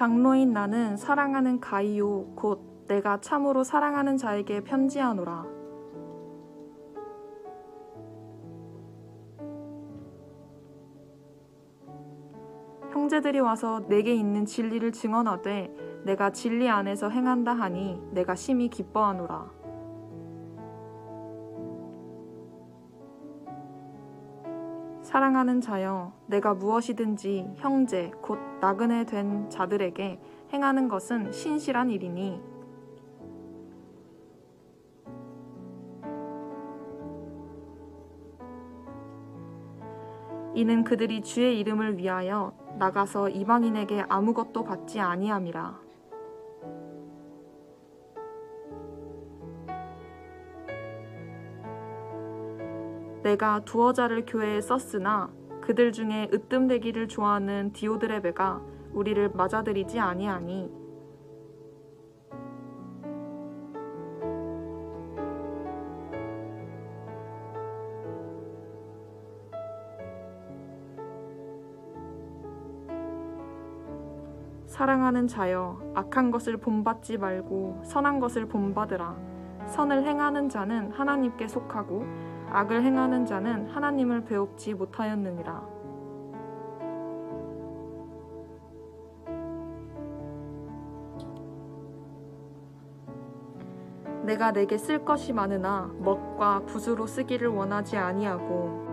장로인 나는 사랑하는 가이오 곧 내가 참으로 사랑하는 자에게 편지하노라. 형제들이 와서 내게 있는 진리를 증언하되 내가 진리 안에서 행한다 하니 내가 심히 기뻐하노라. 사랑하는 자여, 내가 무엇이든지 형제, 곧 나그네 된 자들에게 행하는 것은 신실한 일이니 이는 그들이 주의 이름을 위하여 나가서 이방인에게 아무것도 받지 아니함이라. 내가 두어 자를 교회에 썼으나 그들 중에 으뜸되기를 좋아하는 디오드레베가 우리를 맞아들이지 아니하니. 사랑하는 자여 악한 것을 본받지 말고 선한 것을 본받으라. 선을 행하는 자는 하나님께 속하고 악을 행하는 자는 하나님을 배웁지 못하였느니라. 내가 내게 쓸 것이 많으나 먹과 붓으로 쓰기를 원하지 아니하고